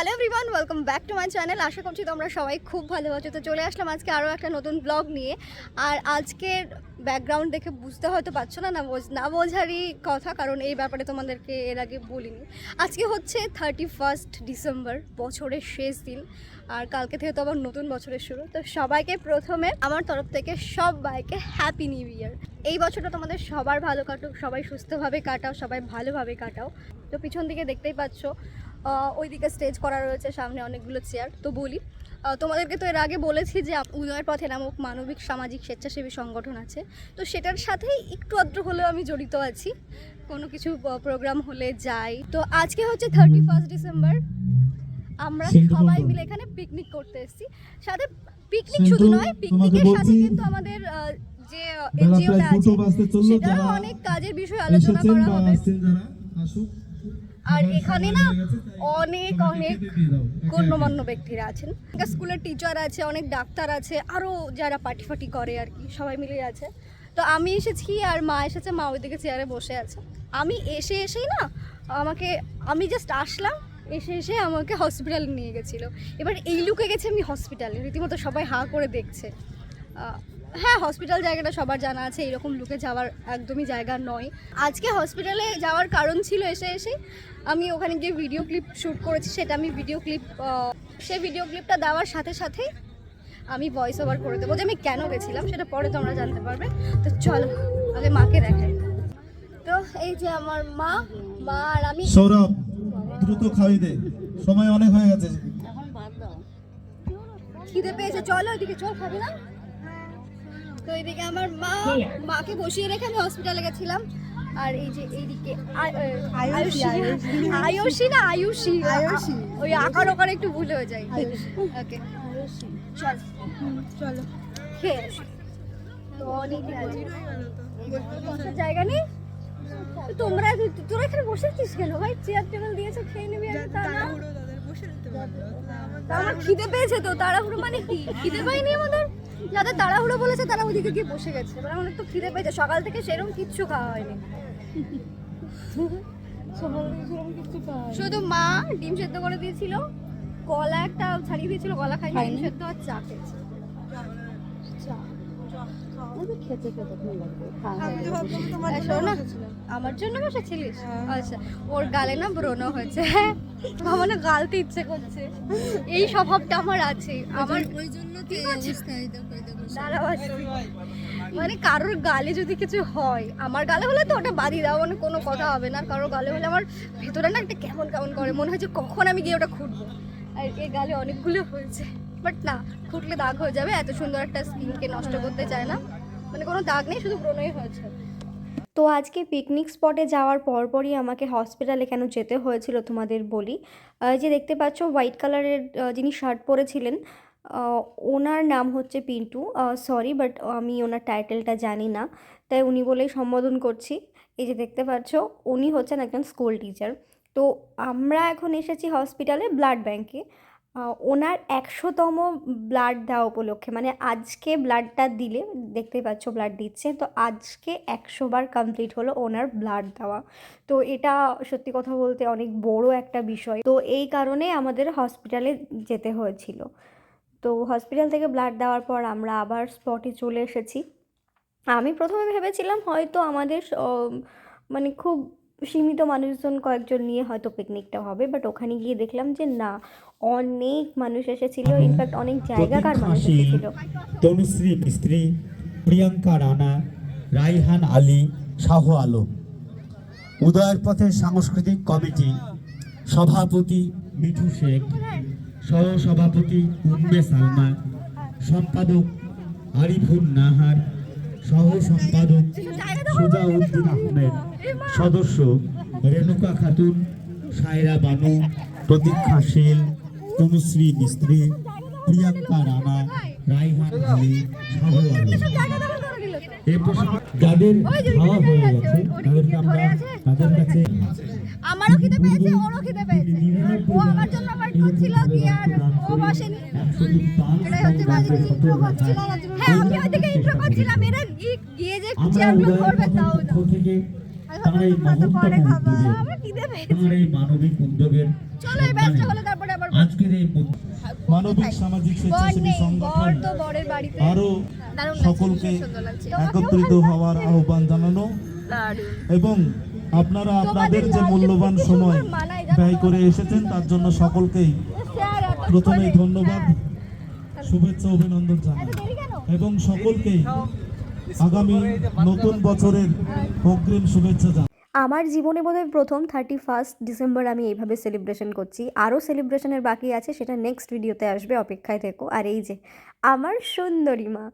Hello everyone welcome back to my channel আশা করছি তোমরা সবাই খুব ভালো আছো। তো চলে আসলাম আজকে আরও একটা নতুন ব্লগ নিয়ে। আর আজকের ব্যাকগ্রাউন্ড দেখে বুঝতে হয়তো পারছ না না বোঝ না বোঝারই কথা, কারণ এই ব্যাপারে তোমাদেরকে এর আগে বলিনি। আজকে হচ্ছে থার্টি ফার্স্ট ডিসেম্বর বছরের শেষ দিন। আর কালকে থেকে তো আবার নতুন বছরের শুরু। তো সবাইকে প্রথমে আমার তরফ থেকে সবাইকে হ্যাপি নিউ ইয়ার এই বছরটা তোমাদের সবার ভালো কাটুক, সবাই সুস্থভাবে কাটাও, সবাই ভালোভাবে কাটাও। তো পিছন দিকে দেখতেই পাচ্ছ ওইদিকে স্টেজ করা রয়েছে সামনে অনেকগুলো চেয়ার তো বলি তোমাদেরকে তো এর আগে বলেছি যে উদয়ের পথে নামক মানবিক সামাজিক স্বেচ্ছাসেবী সংগঠন আছে। তো সেটার সাথেই একটু আদ্র হলেও আমি জড়িত আছি। কোনো কিছু প্রোগ্রাম হলে যাই। তো আজকে হচ্ছে থার্টি ফার্স্ট ডিসেম্বর আমরা সবাই মিলে এখানে পিকনিক করতে এসেছি। সাথে পিকনিক শুধু নয় পিকনিকের সাথে কিন্তু আমাদের যে এনজিওটা আছে সেটারও অনেক কাজের বিষয়ে আলোচনা করা হবে। আসুক আর এখানে না অনেক অনেক। গণ্যমান্য ব্যক্তিরা আছেন। স্কুলের টিচার আছে অনেক ডাক্তার আছে আরও যারা পার্টি ফাটি করে আর কি সবাই মিলে আছে। তো আমি এসেছি আর মা এসেছে মা ওইদিকে চেয়ারে বসে আছে। আমি এসে এসেই না আমাকে আমি জাস্ট আসলাম এসে এসে আমাকে হসপিটালে নিয়ে গেছিল। এবার এই লুকে গেছে আমি হসপিটালে রীতিমতো সবাই হাঁ করে দেখছে। হ্যাঁ হসপিটাল জায়গাটা সবার জানা আছে এরকম লুকে যাওয়ার একদমই জায়গা নয়। আজকে হসপিটালে যাওয়ার কারণ ছিল এসে এসে আমি ওখানে গিয়ে ভিডিও ক্লিপ শ্যুট করেছি সেটা আমি ভিডিও ক্লিপ সেই ভিডিও ক্লিপটা দেওয়ার সাথে সাথে আমি ভয়েস ওভার করে দেবো যে আমি কেন গেছিলাম সেটা পরে তোমরা জানতে পারবে। তো চলো আগে মাকে দেখাই। তো এই যে আমার মা মা আর আমি। সৌরভ দ্রুত খাওয়ি দে সময় অনেক হয়ে গেছে। এখন বাদ দাও। খিদে পেয়েছে চলো ওইদিকে চল খাবি না? তো এইদিকে আমার মা মাকে বসিয়ে রেখে আমি হসপিটালে গেছিলাম। আর এই যে এইদিকে আয়ুষী না? আয়ুষী। আয়ুষী। ওই আকার ওকার একটু ভুল হয়ে যায়। ওকে। চল। চলো। খেয়ে আসি তো অনেক জায়গা নেই? তোমরা তোরা এখানে বসেছিস কেন ভাই? চেয়ার টেবিল দিয়েছে খেয়ে নিবি আর তা না? আমার খিদে পেয়েছে তো। তাড়াহুড়ো মানে কি? খিদে পাইনি আমাদের? যাদের তাড়াহুড়ো বলেছে তারা ওদিকে গিয়ে বসে গেছে। মানে অনেক তো খিদে পেয়েছে। সকাল থেকে সেরকম কিচ্ছু খাওয়া হয়নি। শুধু মা ডিম সেদ্ধ করে দিয়েছিল কলা একটা ছাড়িয়ে দিয়েছিল কলা খাইনি ডিম সেদ্ধ আর চা খেয়েছি। খেতে খেতে ভালো লাগবে শোনো আমার জন্য বসেছিলিস? আচ্ছা ওর গালে না ব্রণ হয়েছে। আমার না গালতে ইচ্ছে করছে। এই স্বভাবটা আমার আছে। আমার ওই জন্য। মানে কারোর গালে যদি কিছু হয় আমার গালে হলে তো ওটা বাদি দাও মানে কোনো কথা হবে না। কারোর গালে হলে আমার ভেতরে না একটা কেমন কেমন করে মনে হয় যে কখন আমি গিয়ে ওটা খুঁটবো আর এই গালে অনেকগুলো হয়েছে। বাট না খুঁটলে দাগ হয়ে যাবে এত সুন্দর একটা স্কিনকে নষ্ট করতে চায় না। মানে কোনো দাগ নেই, শুধু ব্রণই হয়েছে। তো আজকে পিকনিক স্পটে যাওয়ার পরপরই আমাকে হসপিটালে কেন যেতে হয়েছিল তোমাদের বলি? যে দেখতে পাচ্ছ হোয়াইট কালারের যিনি শার্ট পরেছিলেন ওনার নাম হচ্ছে পিন্টু। সরি বাট আমি ওনার টাইটেলটা জানি না, তাই উনি বলেই সম্বোধন করছি। এই যে দেখতে পাচ্ছ, উনি হচ্ছেন একজন স্কুল টিচার তো আমরা এখন এসেছি হসপিটালে ব্লাড ব্যাংকে ওনার একশোতম ব্লাড দেওয়া উপলক্ষে মানে আজকে ব্লাডটা দিলে, দেখতেই পাচ্ছ ব্লাড দিচ্ছে, তো আজকে একশো বার কমপ্লিট হলো ওনার ব্লাড দেওয়া। তো এটা সত্যি কথা বলতে অনেক বড় একটা বিষয়। তো এই কারণে আমাদের হসপিটালে যেতে হয়েছিল। তো হসপিটাল থেকে ব্লাড দেওয়ার পর আমরা আবার স্পটে চলে এসেছি। আমি প্রথমে ভেবেছিলাম হয়তো আমাদের মানে খুব সীমিত মানুষজন কয়েকজন নিয়ে হয়তো পিকনিকটা হবে বাট ওখানে গিয়ে দেখলাম যে না অনেক মানুষ এসেছিল ইনফ্যাক্ট অনেক জায়গাকার মানুষ এসেছিল। তনুশ্রী মিস্ত্রি প্রিয়াঙ্কা রানা রাইহান আলী শাহ আলম। উদয়ের পথের সাংস্কৃতিক কমিটি সভাপতি মিঠু শেখ সহ সভাপতি উম্মে সালমা সম্পাদক আরিফুন নাহার সহ সম্পাদক সুজাউদ্দিন আহমেদ। সদস্য রেণুকা খাতুন সায়রা বানু প্রতীক্ষা শীল তনুশ্রী মিস্ত্রি প্রিয়াঙ্কা রানা রাইহান আলী যাদের খাওয়া হয়ে গেছে তাদেরকে আমরা তাদের কাছে আমারও খিদে পেয়েছে ওরও খিদে পেয়েছে। ও আমার জন্য ওয়েট করছিল কি আর ও বসেনি এটাই হচ্ছে বাজে ইন্ট্রো করছিল। হ্যাঁ আমি ওইদিকে ইন্ট্রো করছিলাম এরা গিয়ে যে চেয়ারগুলো করবে তাও না। থেকে আমি তার এই মহত্তম এই মানবিক উদ্যোগের চলো এই ব্যাচটা হলে তারপরে আবার মানবিক সামাজিক স্বেচ্ছাসেবী সংগঠন আরও সকলকে সুন্দর লাগছে। একত্রিত হওয়ার আহ্বান জানানো। এবং আপনারা আপনাদের যে মূল্যবান সময় ব্যয় করে এসেছেন তার জন্য সকলকেই স্যার, এত প্রথমেই ধন্যবাদ। শুভেচ্ছা অভিনন্দন জানাই? এবং সকলকেই আগামী নতুন বছরের অগ্রিম শুভেচ্ছা জানাই। আমার জীবনে বোধহয় প্রথম থার্টি ফার্স্ট ডিসেম্বর আমি এইভাবে সেলিব্রেশন করছি। আরও সেলিব্রেশনের বাকি আছে, সেটা নেক্সট ভিডিওতে আসবে, অপেক্ষায় থেকো। আর এই যে, আমার সুন্দরী মা,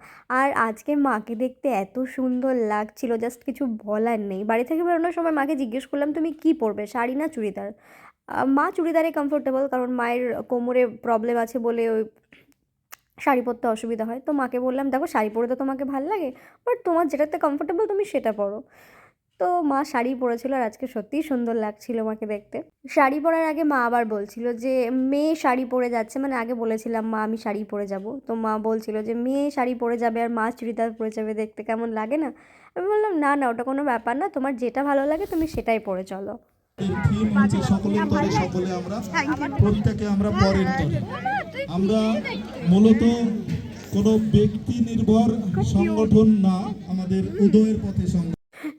আর আজকে মাকে দেখতে এত সুন্দর লাগছিল জাস্ট কিছু বলার নেই। বাড়ি থেকে বেরোনোর সময় মাকে জিজ্ঞেস করলাম, তুমি কি পরবে, শাড়ি না চুড়িদার? মা চুড়িদারে কমফোর্টেবল কারণ মায়ের কোমরে প্রবলেম আছে বলে ওই শাড়ি পরতে অসুবিধা হয়। তো মাকে বললাম, দেখো, শাড়ি পরে তো তোমাকে ভালো লাগে বাট তোমার যেটাতে কমফোর্টেবল তুমি সেটা পরো। তো মা শাড়ি পরেছিল আর আজকে সত্যিই সুন্দর লাগছিল মাকে দেখতে। শাড়ি পরার আগে মা আবার বলছিল যে, মেয়ে শাড়ি পরে যাচ্ছে। মানে আগে বলেছিলাম, মা, আমি শাড়ি পরে যাব। তো মা বলছিল যে, মেয়ে শাড়ি পরে যাবে আর মা চুড়িদার পরে যাবে দেখতে কেমন লাগে না? আমি বললাম, না না, ওটা কোনো ব্যাপার না। তোমার যেটা ভালো লাগে তুমি সেটাই পরে চলো। থিম হচ্ছে সকলের তরে সকলে আমরা প্রত্যেকে আমরা পরের তরে। আমরা মূলত কোনো ব্যক্তি নির্ভর সংগঠন না, আমাদের উদয়ের পথে সংগঠন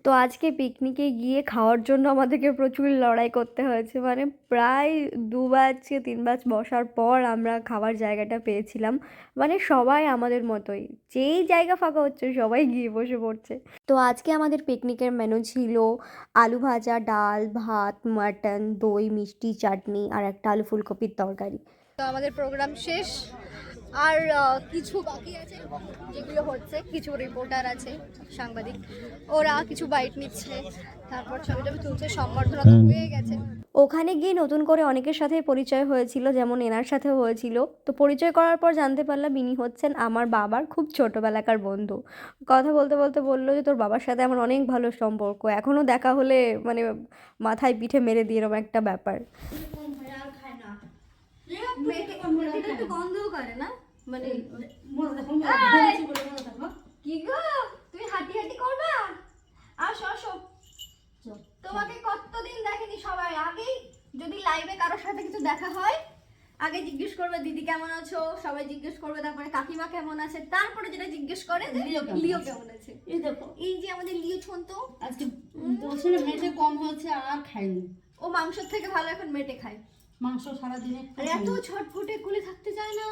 তো আজকে পিকনিকে গিয়ে খাওয়ার জন্য আমাদেরকে প্রচুর লড়াই করতে হয়েছে। মানে প্রায় দু ব্যাচ তিন ব্যাচ বসার পর আমরা খাওয়ার জায়গাটা পেয়েছিলাম। মানে সবাই আমাদের মতোই। যেই জায়গা ফাঁকা হচ্ছে সবাই গিয়ে বসে পড়ছে। তো আজকে আমাদের পিকনিকের মেনু ছিল আলু ভাজা, ডাল, ভাত মাটন দই, মিষ্টি, চাটনি আর একটা আলু ফুলকপির তরকারি। তো আমাদের প্রোগ্রাম শেষ। আর কিছু বাকি আছে যেগুলো হচ্ছে কিছু রিপোর্টার আছে সাংবাদিক। ওরা কিছু বাইট নিচ্ছে তারপর ছবি টবি তুলছে সম্বর্ধনা তো হয়ে গেছে। ওখানে গিয়ে নতুন করে অনেকের সাথে পরিচয় হয়েছিল যেমন এনার সাথে হয়েছিল। তো পরিচয় করার পর জানতে পারলাম ইনি হচ্ছেন আমার বাবার খুব ছোটোবেলাকার বন্ধু। কথা বলতে বলতে বলল যে তোর বাবার সাথে আমার অনেক ভালো সম্পর্ক। এখনও দেখা হলে মানে মাথায় পিঠে মেরে দিয়ে এরকম একটা ব্যাপার। করে না? মানে কি গো? তুমি হাঁটি হাঁটি করবা? আসো আসো তোমাকে কতদিন দেখেনি সবাই? আগেই যদি লাইভে কারোর সাথে কিছু দেখা হয় আগে জিজ্ঞেস করবে দিদি কেমন আছো? সবাই জিজ্ঞেস করবে তারপরে কাকিমা কেমন আছে? তারপরে যেটা জিজ্ঞেস করে যে লিও কেমন আছে? এই দেখো। এই যে আমাদের লিও ছন্ত। আজকে বলছে মেটে কম হয়েছে আর খাইনি ও মাংসের থেকে ভালো এখন মেটে খায়। মাংস সারাদিনে এত ছটফটে কুলে থাকতে চায় না।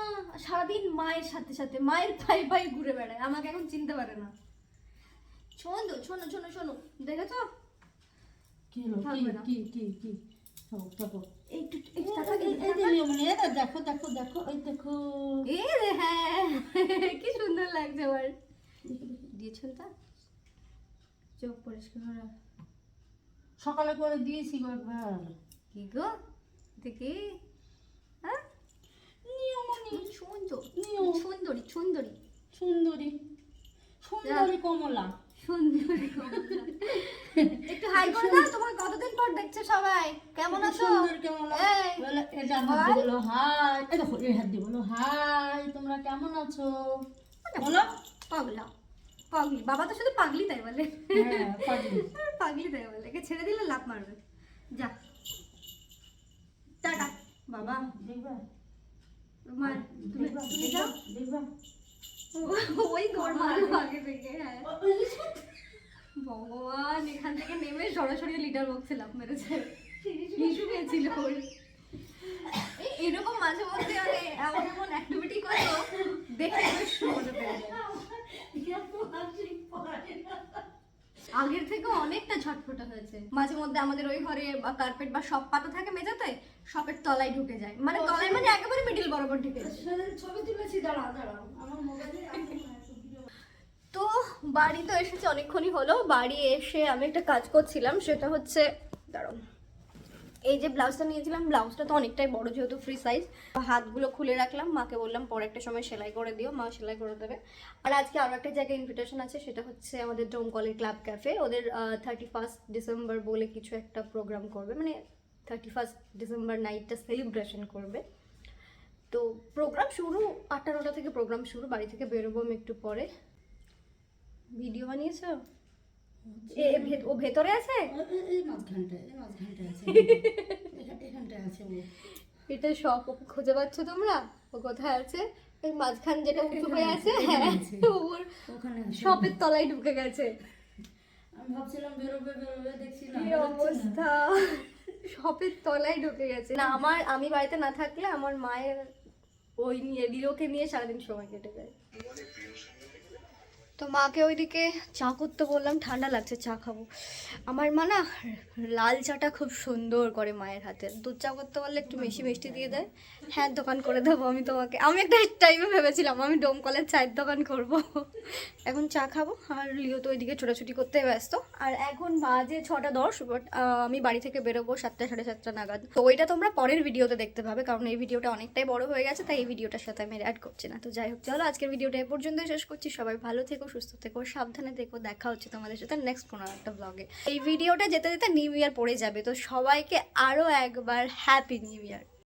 সারাদিন মায়ের সাথে সাথে মায়ের পায়ে পায়ে ঘুরে বেড়ায়। আমাকে এখন চিনতে পারে না। শোনো শোনো শোনো শোনো। দেখেছ? কি। কি কি কি দেখো দেখো দেখো দেখো এই দেখো। এ হ্যাঁ। কি সুন্দর লাগছে আমার। দিয়েছেন তা? চোখ পরিষ্কার সকালে করে দিয়েছি একবার। কি গো? দেখি হ্যাঁ? নিয়মনি সুন্দর। নিয়ম। সুন্দরী সুন্দরী। সুন্দরী। সুন্দরী কমলা। সুন্দরী একটু হাই করে দাও তোমার কতদিন পর দেখছে সবাই? কেমন আছো? সুন্দর কমলা বলে এটা হাত বলো হাই। হাত দিয়ে বলো হাই তোমরা কেমন আছো? বলো। পাগলা। পাগলি। বাবা তো শুধু পাগলি তাই বলে। হ্যাঁ পাগলি। পাগলি তাই বলে। একে ছেড়ে দিলে লাভ মারবে। যা। টাটা। বাবা দেখবা? মা তুমি তুমি যাও। দেখবা? ওই তোর মার আগে থেকে হ্যাঁ। ভগবান এখান থেকে নেমে সরাসরি লিটার বক্সে লাভ মেরেছে। লিশু পেয়েছিল ওর। এরকম মাঝে মধ্যে মানে এমন এমন অ্যাক্টিভিটি করতো দেখে বেশ মজা পেয়ে যায়। আগের থেকে অনেকটা ঝটফটা হয়েছে। মাঝে মধ্যে আমাদের ওই ঘরে বা কার্পেট বা সব পাতা থাকে মেঝেতে সবের তলায় ঢুকে যায়। মানে তলায় মানে একেবারে মিডিল বরাবর ঢুকে যায়। ছবি তুলেছি দাঁড়াও দাঁড়াও আমার মোবাইলে তো বাড়ি তো এসেছে অনেকক্ষণই হলো। বাড়ি এসে আমি একটা কাজ করছিলাম সেটা হচ্ছে দাঁড়াও। এই যে ব্লাউজটা নিয়েছিলাম, ব্লাউজটা তো অনেকটাই বড় যেহেতু ফ্রি সাইজ হাতগুলো খুলে রাখলাম। মাকে বললাম, পরে একটা সময় সেলাই করে দিও, মা সেলাই করে দেবে। আর আজকে আরও একটা জায়গায় ইনভিটেশন আছে, সেটা হচ্ছে আমাদের ডোমকলের ক্লাব ক্যাফে ওদের থার্টি ফার্স্ট ডিসেম্বর বলে কিছু একটা প্রোগ্রাম করবে মানে থার্টি ফার্স্ট ডিসেম্বর নাইটটা সেলিব্রেশন করবে। তো প্রোগ্রাম শুরু, আটটা নটা থেকে প্রোগ্রাম শুরু, বাড়ি থেকে বেরোবো আমি একটু পরে। ভিডিও বানিয়েছো? ও ভেতরে আছে? এই- এই মাঝখানটায় এই মাঝখানটায় আছে। এখানটায় আছে ও। এটা সব খুঁজে পাচ্ছ তোমরা? ও কোথায় আছে? ওই মাঝখান যেটা উঁচু হয়ে আছে হ্যাঁ ওর ওখানে শপের তলায় ঢুকে গেছে। আমি ভাবছিলাম বেরোবে বেরোবে দেখছিলাম কি অবস্থা? শপের তলায় ঢুকে গেছে। না আমার আমি বাড়িতে না থাকলে আমার মায়ের ওই নিয়ে লিলোকে নিয়ে সারাদিন সময় কেটে যায়। তো মাকে ওইদিকে চা করতে বললাম, ঠান্ডা লাগছে, চা খাব। আমার মা না লাল চাটা খুব সুন্দর করে মায়ের হাতে। দুধ চা করতে পারলে একটু মিষ্টি মিষ্টি দিয়ে দেয়। হ্যাঁ দোকান করে দেবো আমি তোমাকে। আমি একটা টাইমে ভেবেছিলাম, আমি ডোমকলের চায়ের দোকান করব। এখন চা খাব, আর লিও তো ওইদিকে ছোটাছুটি করতে ব্যস্ত। আর এখন বাজে ছটা দশ বাট আমি বাড়ি থেকে বেরোবো সাতটা, সাড়ে সাতটা নাগাদ। তো ওইটা তোমরা পরের ভিডিওতে দেখতে পাবে, কারণ এই ভিডিওটা অনেকটাই বড় হয়ে গেছে, তাই এই ভিডিওটার সাথে আমি অ্যাড করছি না। তো যাই হোক, চলো আজকের ভিডিওটা এ পর্যন্ত শেষ করছি। সবাই ভালো থেকো সুস্থ থেকো সাবধানে থেকো দেখা হচ্ছে তোমাদের সাথে নেক্সট কোনো একটা ব্লগে এই ভিডিওটা যেতে যেতে নিউ ইয়ার পড়ে যাবে, তো সবাইকে আরও একবার হ্যাপি নিউ ইয়ার